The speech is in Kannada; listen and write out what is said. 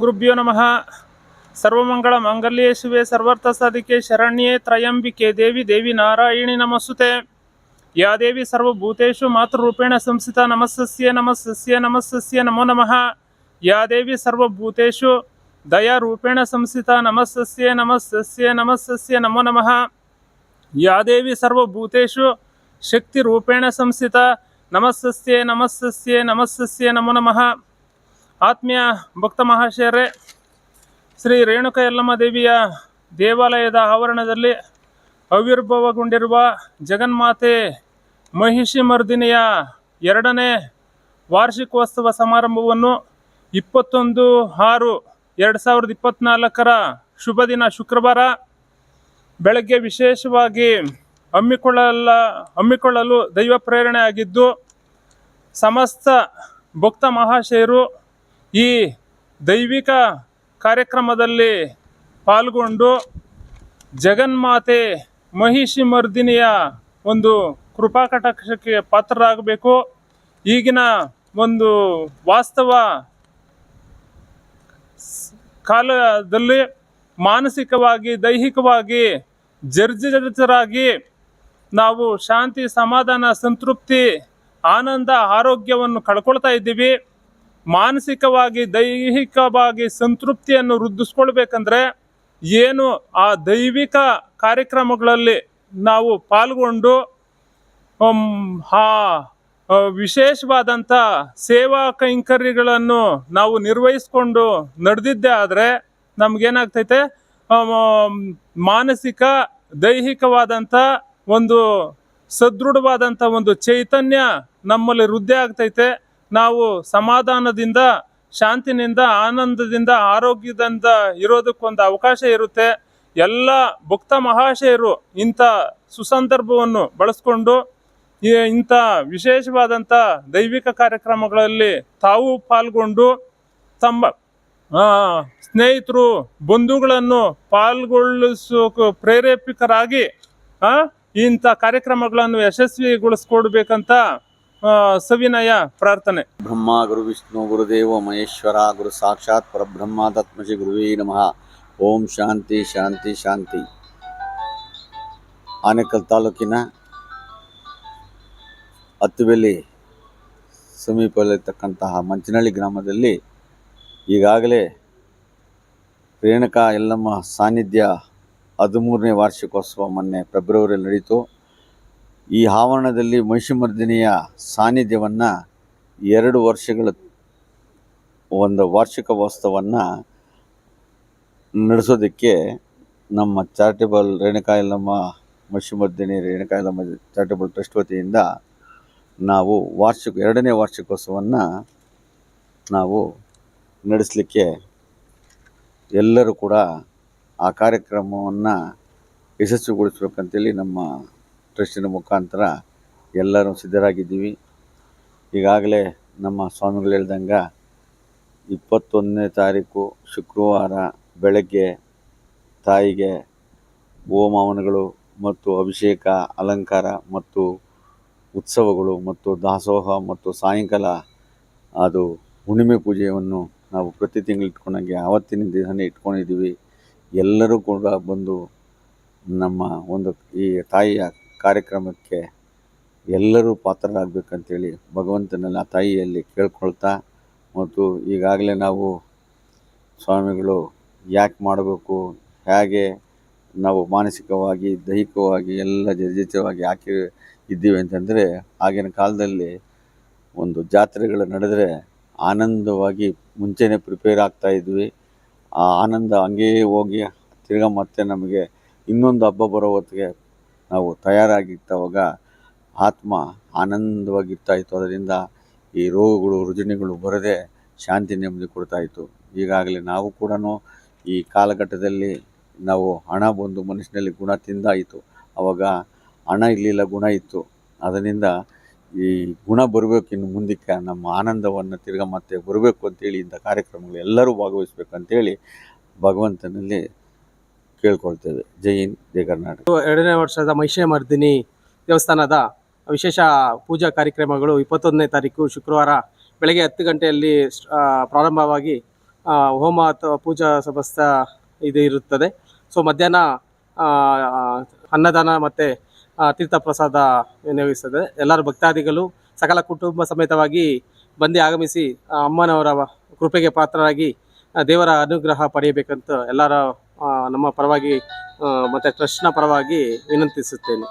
ಗುರುಭ್ಯೋ ನಮಃ. ಸರ್ವಮಂಗಳ ಮಾಂಗಲ್ಯೇಶುವೆ ಸರ್ವರ್ಥ ಸಾಧಿಕೆ, ಶರಣ್ಯೇ ತ್ರಯಂಬಿಕೆ ದೇವಿ ದೇವಿ ನಾರಾಯಣಿ ನಮಸ್ಸುತೆ ಯಾ ದೇವಿ ಸರ್ವಭೂತೇಶು ಮಾತೃರೂಪೇಣ ಸಂಸ್ಥಿತ ನಮಸ್ಸಸ್ಯ ನಮಸ್ಸಸ್ಯ ನಮಸ್ಸಸ್ಯ ನಮೋ ನಮಃ. ಯಾ ದೇವಿ ಸರ್ವಭೂತೇಶು ದಯಾರೂಪೇಣ ಸಂಸ್ಥಿತ ನಮಸ್ಸಸ್ಯ ನಮಸ್ಸಸ್ಯ ನಮಸ್ಸಸ್ಯ ನಮೋ ನಮಃ. ಯಾ ದೇವಿ ಸರ್ವಭೂತೇಶು ಶಕ್ತಿರೂಪೇಣ ಸಂಸ್ಥಿತ ನಮಸ್ಸಸ್ಯ ನಮಸ್ಸಸ್ಯ ನಮಸ್ಸಸ್ಯ ನಮೋ ನಮಃ. ಆತ್ಮೀಯ ಭಕ್ತ ಮಹಾಶಯರೇ ಶ್ರೀ ರೇಣುಕ ಯಲ್ಲಮ್ಮ ದೇವಿಯ ದೇವಾಲಯದ ಆವರಣದಲ್ಲಿ ಅವಿರ್ಭವಗೊಂಡಿರುವ ಜಗನ್ಮಾತೆ ಮಹಿಷಿ ಮರ್ದಿನಿಯ ಎರಡನೇ ವಾರ್ಷಿಕೋತ್ಸವ ಸಮಾರಂಭವನ್ನು ಇಪ್ಪತ್ತೊಂದು ಆರು ಎರಡು ಸಾವಿರದ ಇಪ್ಪತ್ತ್ನಾಲ್ಕರ ಶುಭ ದಿನ ಶುಕ್ರವಾರ ಬೆಳಗ್ಗೆ ವಿಶೇಷವಾಗಿ ಹಮ್ಮಿಕೊಳ್ಳಲ್ಲ ಹಮ್ಮಿಕೊಳ್ಳಲು ದೈವ ಪ್ರೇರಣೆ ಆಗಿದ್ದು ಸಮಸ್ತ ಭಕ್ತ ಮಹಾಶಯರು ಈ ದೈವಿಕ ಕಾರ್ಯಕ್ರಮದಲ್ಲಿ ಪಾಲ್ಗೊಂಡು ಜಗನ್ಮಾತೆ ಮಹಿಷಿ ಮರ್ದಿನಿಯ ಒಂದು ಕೃಪಾ ಕಟಾಕ್ಷಕ್ಕೆ ಪಾತ್ರರಾಗಬೇಕು. ಈಗಿನ ಒಂದು ವಾಸ್ತವ ಕಾಲದಲ್ಲಿ ಮಾನಸಿಕವಾಗಿ, ದೈಹಿಕವಾಗಿ ಜರ್ಜರಿತರಾಗಿ ನಾವು ಶಾಂತಿ, ಸಮಾಧಾನ, ಸಂತೃಪ್ತಿ, ಆನಂದ, ಆರೋಗ್ಯವನ್ನು ಕಳ್ಕೊಳ್ತಾ ಇದ್ದೀವಿ. ಮಾನಸಿಕವಾಗಿ, ದೈಹಿಕವಾಗಿ ಸಂತೃಪ್ತಿಯನ್ನು ವೃದ್ಧಿಸ್ಕೊಳ್ಬೇಕಂದ್ರೆ ಏನು ಆ ದೈವಿಕ ಕಾರ್ಯಕ್ರಮಗಳಲ್ಲಿ ನಾವು ಪಾಲ್ಗೊಂಡು ಆ ವಿಶೇಷವಾದಂಥ ಸೇವಾ ಕೈಂಕರ್ಯಗಳನ್ನು ನಾವು ನಿರ್ವಹಿಸ್ಕೊಂಡು ನಡೆದಿದ್ದೇ ಆದರೆ ನಮಗೇನಾಗ್ತೈತೆ ಮಾನಸಿಕ, ದೈಹಿಕವಾದಂಥ ಒಂದು ಸದೃಢವಾದಂಥ ಒಂದು ಚೈತನ್ಯ ನಮ್ಮಲ್ಲಿ ವೃದ್ಧಿ ಆಗ್ತೈತೆ. ನಾವು ಸಮಾಧಾನದಿಂದ ಶಾಂತಿನಿಂದ ಆನಂದದಿಂದ ಆರೋಗ್ಯದಿಂದ ಇರೋದಕ್ಕೊಂದು ಅವಕಾಶ ಇರುತ್ತೆ. ಎಲ್ಲ ಭಕ್ತ ಮಹಾಶಯರು ಇಂಥ ಸುಸಂದರ್ಭವನ್ನು ಬಳಸ್ಕೊಂಡು ಇಂಥ ವಿಶೇಷವಾದಂಥ ದೈವಿಕ ಕಾರ್ಯಕ್ರಮಗಳಲ್ಲಿ ತಾವು ಪಾಲ್ಗೊಂಡು ತಮ್ಮ ಸ್ನೇಹಿತರು ಬಂಧುಗಳನ್ನು ಪಾಲ್ಗೊಳಿಸೋಕೆ ಪ್ರೇರೇಪಿತರಾಗಿ ಆ, ಇಂಥ ಕಾರ್ಯಕ್ರಮಗಳನ್ನು ಯಶಸ್ವಿಗೊಳಿಸ್ಕೊಡ್ಬೇಕಂತ ಸವಿನಯ ಪ್ರಾರ್ಥನೆ. ಬ್ರಹ್ಮ, ಗುರು ವಿಷ್ಣು ಗುರುದೇವ ಮಹೇಶ್ವರ, ಗುರು ಸಾಕ್ಷಾತ್ ಪರಬ್ರಹ್ಮ ತತ್ಮಶಿ ಗುರುವೇ ನಮಃ. ಓಂ ಶಾಂತಿ ಶಾಂತಿ ಶಾಂತಿ. ಆನೇಕಲ್ ತಾಲೂಕಿನ ಹತ್ತುಬೆಲಿ ಸಮೀಪದಲ್ಲಿರ್ತಕ್ಕಂತಹ ಮಂಚನಹಳ್ಳಿ ಗ್ರಾಮದಲ್ಲಿ ಈಗಾಗಲೇ ರೇಣುಕಾ ಎಲ್ಲಮ್ಮ ಸಾನ್ನಿಧ್ಯ ಹದಿಮೂರನೇ ವಾರ್ಷಿಕೋತ್ಸವ ಮೊನ್ನೆ ಫೆಬ್ರವರಿಯಲ್ಲಿ ನಡೀತು. ಈ ಆವರಣದಲ್ಲಿ ಮಹಿಷಮರ್ದಿನಿಯ ಸಾನ್ನಿಧ್ಯವನ್ನು ಎರಡು ವರ್ಷಗಳ ಒಂದು ವಾರ್ಷಿಕ ವಾಸ್ತವನ್ನು ನಡೆಸೋದಕ್ಕೆ ನಮ್ಮ charitable Renukayallamma, Mahishamardini Renuka Yellamma charitable trust ವತಿಯಿಂದ ನಾವು ವಾರ್ಷಿಕ, ಎರಡನೇ ವಾರ್ಷಿಕೋತ್ಸವವನ್ನು ನಾವು ನಡೆಸಲಿಕ್ಕೆ ಎಲ್ಲರೂ ಕೂಡ ಆ ಕಾರ್ಯಕ್ರಮವನ್ನು ಯಶಸ್ವಿಗೊಳಿಸ್ಬೇಕಂತೇಳಿ ನಮ್ಮ ಟ್ರಸ್ಟಿನ ಮುಖಾಂತರ ಎಲ್ಲರೂ ಸಿದ್ಧರಾಗಿದ್ದೀವಿ. ಈಗಾಗಲೇ ನಮ್ಮ ಸ್ವಾಮಿಗಳು ಹೇಳ್ದಂಗೆ ಇಪ್ಪತ್ತೊಂದನೇ ತಾರೀಕು ಶುಕ್ರವಾರ ಬೆಳಗ್ಗೆ ತಾಯಿಗೆ ಹೋಮವನಗಳು ಮತ್ತು ಅಭಿಷೇಕ, ಅಲಂಕಾರ ಮತ್ತು ಉತ್ಸವಗಳು ಮತ್ತು ದಾಸೋಹ ಮತ್ತು ಸಾಯಂಕಾಲ ಅದು ಹುಣ್ಣಿಮೆ ಪೂಜೆಯನ್ನು ನಾವು ಪ್ರತಿ ತಿಂಗಳು ಇಟ್ಕೊಂಡಂಗೆ ಆವತ್ತಿನ ದಿನವೇ ಇಟ್ಕೊಂಡಿದ್ದೀವಿ. ಎಲ್ಲರೂ ಕೂಡ ಬಂದು ನಮ್ಮ ಒಂದು ಈ ತಾಯಿಯ ಕಾರ್ಯಕ್ರಮಕ್ಕೆ ಎಲ್ಲರೂ ಪಾತ್ರರಾಗಬೇಕಂತೇಳಿ ಭಗವಂತನಲ್ಲಿ ಆ ತಾಯಿಯಲ್ಲಿ ಕೇಳ್ಕೊಳ್ತಾ ಮತ್ತು ಈಗಾಗಲೇ ನಾವು ಸ್ವಾಮಿಗಳು ಯಾಕೆ ಮಾಡಬೇಕು, ಹೇಗೆ ನಾವು ಮಾನಸಿಕವಾಗಿ, ದೈಹಿಕವಾಗಿ ಎಲ್ಲ ಜರ್ಜಿತವಾಗಿ ಯಾಕೆ ಇದ್ದೀವಿ ಅಂತಂದರೆ ಆಗಿನ ಕಾಲದಲ್ಲಿ ಒಂದು ಜಾತ್ರೆಗಳು ನಡೆದರೆ ಆನಂದವಾಗಿ ಮುಂಚೆನೇ ಪ್ರಿಪೇರ್ ಆಗ್ತಾ ಇದ್ವಿ. ಆ ಆನಂದ ಹಂಗೇ ಹೋಗಿ ತಿರ್ಗಾ ಮತ್ತೆ ನಮಗೆ ಇನ್ನೊಂದು ಹಬ್ಬ ಬರೋ ಹೊತ್ತಿಗೆ ನಾವು ತಯಾರಾಗಿತ್ತವಾಗ ಆತ್ಮ ಆನಂದವಾಗಿರ್ತಾ ಇತ್ತು. ಅದರಿಂದ ಈ ರೋಗಗಳು, ರುಜಿನಿಗಳು ಬರದೆ ಶಾಂತಿ ನೆಮ್ಮದಿ ಕೊಡ್ತಾ ಇತ್ತು. ಈಗಾಗಲೇ ನಾವು ಕೂಡ ಈ ಕಾಲಘಟ್ಟದಲ್ಲಿ ನಾವು ಹಣ ಬಂದು ಮನುಷ್ಯನಲ್ಲಿ ಗುಣ ತಿಂದಾಯಿತು. ಆವಾಗ ಹಣ ಇರಲಿಲ್ಲ, ಗುಣ ಇತ್ತು. ಅದರಿಂದ ಈ ಗುಣ ಬರಬೇಕು ಇನ್ನು ಮುಂದಕ್ಕೆ ನಮ್ಮ ಆನಂದವನ್ನು ತಿರ್ಗ ಮತ್ತೆ ಬರಬೇಕು ಅಂತೇಳಿ ಇಂಥ ಕಾರ್ಯಕ್ರಮಗಳು ಎಲ್ಲರೂ ಭಾಗವಹಿಸ್ಬೇಕಂತೇಳಿ ಭಗವಂತನಲ್ಲಿ ಕೇಳ್ಕೊಳ್ತೇವೆ ಜೈ ಹಿಂದ್, ಜೈ ಕರ್ನಾಟಕ. ಎರಡನೇ ವರ್ಷದ ಮಹಿಷಮರ್ದಿನಿ ದೇವಸ್ಥಾನದ ವಿಶೇಷ ಪೂಜಾ ಕಾರ್ಯಕ್ರಮಗಳು ಇಪ್ಪತ್ತೊಂದನೇ ತಾರೀಕು ಶುಕ್ರವಾರ ಬೆಳಗ್ಗೆ ಹತ್ತು ಗಂಟೆಯಲ್ಲಿ ಪ್ರಾರಂಭವಾಗಿ ಹೋಮ ಅಥವಾ ಪೂಜಾ ಸಮಸ್ತ ಇದು ಇರುತ್ತದೆ. ಸೊ, ಮಧ್ಯಾಹ್ನ ಅನ್ನದಾನ ಮತ್ತು ತೀರ್ಥ ಪ್ರಸಾದ ವಿನಿಯೋಗಿಸ್ತದೆ ಎಲ್ಲರ ಭಕ್ತಾದಿಗಳು, ಸಕಲ ಕುಟುಂಬ ಸಮೇತವಾಗಿ ಬಂದು ಆಗಮಿಸಿ, ಅಮ್ಮನವರ ಕೃಪೆಗೆ ಪಾತ್ರರಾಗಿ ದೇವರ ಅನುಗ್ರಹ ಪಡೆಯಬೇಕಂತ ಎಲ್ಲರ ನಮ್ಮ ಪರವಾಗಿ ಮತ್ತು ಟ್ರಸ್ಟ್ನ ಪರವಾಗಿ ವಿನಂತಿಸುತ್ತೇನೆ.